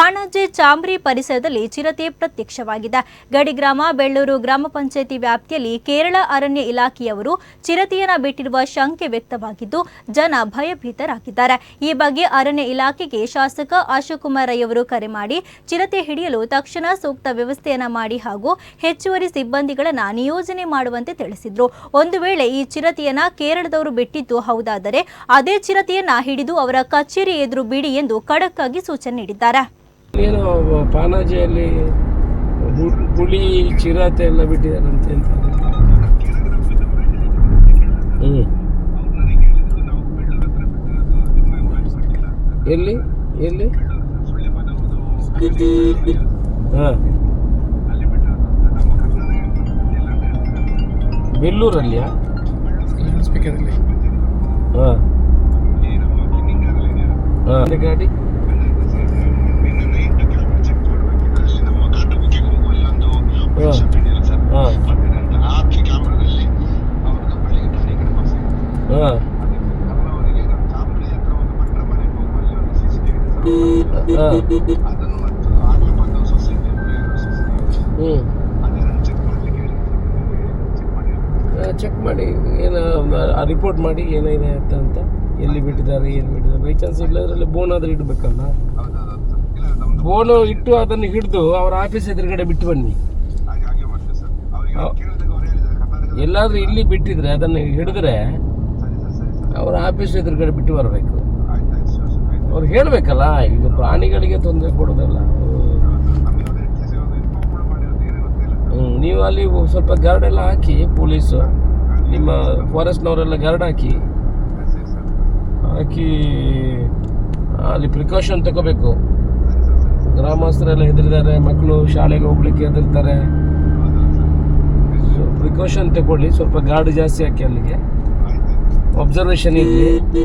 ಪಾಣಾಜೆ ಚಾಂಬ್ರಿ ಪರಿಸರದಲ್ಲಿ ಚಿರತೆ ಪ್ರತ್ಯಕ್ಷವಾಗಿದೆ. ಗಡಿಗ್ರಾಮ, ಬೆಳ್ಳೂರು ಗ್ರಾಮ ಪಂಚಾಯಿತಿ ವ್ಯಾಪ್ತಿಯಲ್ಲಿ ಕೇರಳ ಅರಣ್ಯ ಇಲಾಖೆಯವರು ಚಿರತೆಯನ್ನ ಬಿಟ್ಟಿರುವ ಶಂಕೆ ವ್ಯಕ್ತವಾಗಿದ್ದು, ಜನ ಭಯಭೀತರಾಗಿದ್ದಾರೆ. ಈ ಬಗ್ಗೆ ಅರಣ್ಯ ಇಲಾಖೆಗೆ ಶಾಸಕ ಅಶೋಕ್ ಕುಮಾರ್ ಅವರು ಕರೆ ಮಾಡಿ, ಚಿರತೆ ಹಿಡಿಯಲು ತಕ್ಷಣ ಸೂಕ್ತ ವ್ಯವಸ್ಥೆಯನ್ನ ಮಾಡಿ ಹಾಗೂ ಹೆಚ್ಚುವರಿ ಸಿಬ್ಬಂದಿಗಳನ್ನ ನಿಯೋಜನೆ ಮಾಡುವಂತೆ ತಿಳಿಸಿದ್ರು. ಒಂದು ವೇಳೆ ಈ ಚಿರತೆಯನ್ನ ಕೇರಳದವರು ಬಿಟ್ಟಿದ್ದು ಹೌದಾದರೆ, ಅದೇ ಚಿರತೆಯನ್ನ ಹಿಡಿದು ಅವರ ಕಚೇರಿ ಎದುರು ಬಿಡಿ ಎಂದು ಖಡಕ್ಕಾಗಿ ಸೂಚನೆ ನೀಡಿದ್ದಾರೆ. ಏನು ಪಾನಾಜಿಯಲ್ಲಿ ಹುಳಿ ಚಿರಾತೆ ಎಲ್ಲ ಬಿಟ್ಟಿದ್ದಾರಂತೆ ಅಂತ. ಹ್ಞೂ ಎಲ್ಲಿ? ಎಲ್ಲಿ? ಹಾಂ. ಬೆಲ್ಲೂರಲ್ಲಿಯಾ? ಸ್ಪೀಕರಲ್ಲಿ ಹಾಂ. ಹಾಂ. ಗಾಡಿ ಹ್ಞೂ ಚೆಕ್ ಮಾಡಿ ಏನು ರಿಪೋರ್ಟ್ ಮಾಡಿ ಏನಿದೆ ಅಂತ ಅಂತ. ಎಲ್ಲಿ ಬಿಟ್ಟಿದ್ದಾರೆ ಏನು ಬಿಟ್ಟಿದ್ದಾರೆ. ಬೈ ಚಾನ್ಸ್ ಇಲ್ಲದ್ರಲ್ಲಿ ಬೋನ್ ಆದರೂ ಇಡಬೇಕಲ್ಲ? ಬೋನು ಇಟ್ಟು ಅದನ್ನು ಹಿಡಿದು ಅವರ ಆಫೀಸ್ ಎದುರುಗಡೆ ಬಿಟ್ಟು ಬನ್ನಿ. ಎಲ್ಲಾದರೂ ಇಲ್ಲಿ ಬಿಟ್ಟಿದ್ರೆ ಅದನ್ನು ಹಿಡಿದ್ರೆ ಅವರ ಆಫೀಸ್ ಎದುರುಗಡೆ ಬಿಟ್ಟು ಬರಬೇಕು. ಅವ್ರು ಹೇಳಬೇಕಲ್ಲ, ಈಗ ಪ್ರಾಣಿಗಳಿಗೆ ತೊಂದರೆ ಕೊಡೋದಲ್ಲ. ನೀವು ಅಲ್ಲಿ ಸ್ವಲ್ಪ ಗಾರ್ಡ್ ಎಲ್ಲ ಹಾಕಿ, ಪೊಲೀಸು, ನಿಮ್ಮ ಫಾರೆಸ್ಟ್ನವರೆಲ್ಲ ಗಾರ್ಡ್ ಹಾಕಿ ಹಾಕಿ, ಅಲ್ಲಿ ಪ್ರಿಕಾಷನ್ ತಗೋಬೇಕು. ಗ್ರಾಮಸ್ಥರೆಲ್ಲ ಹೆದರಿದ್ದಾರೆ ಮಕ್ಕಳು ಶಾಲೆಗೆ ಹೋಗ್ಲಿಕ್ಕೆ ಹೆದರ್ತಾರೆ. ಪ್ರಿಕಾಷನ್ ತಗೊಳ್ಳಿ, ಸ್ವಲ್ಪ ಗಾರ್ಡ್ ಜಾಸ್ತಿ ಹಾಕಿ ಅಲ್ಲಿಗೆ. ಅಬ್ಸರ್ವೇಷನ್ ಇರಲಿ.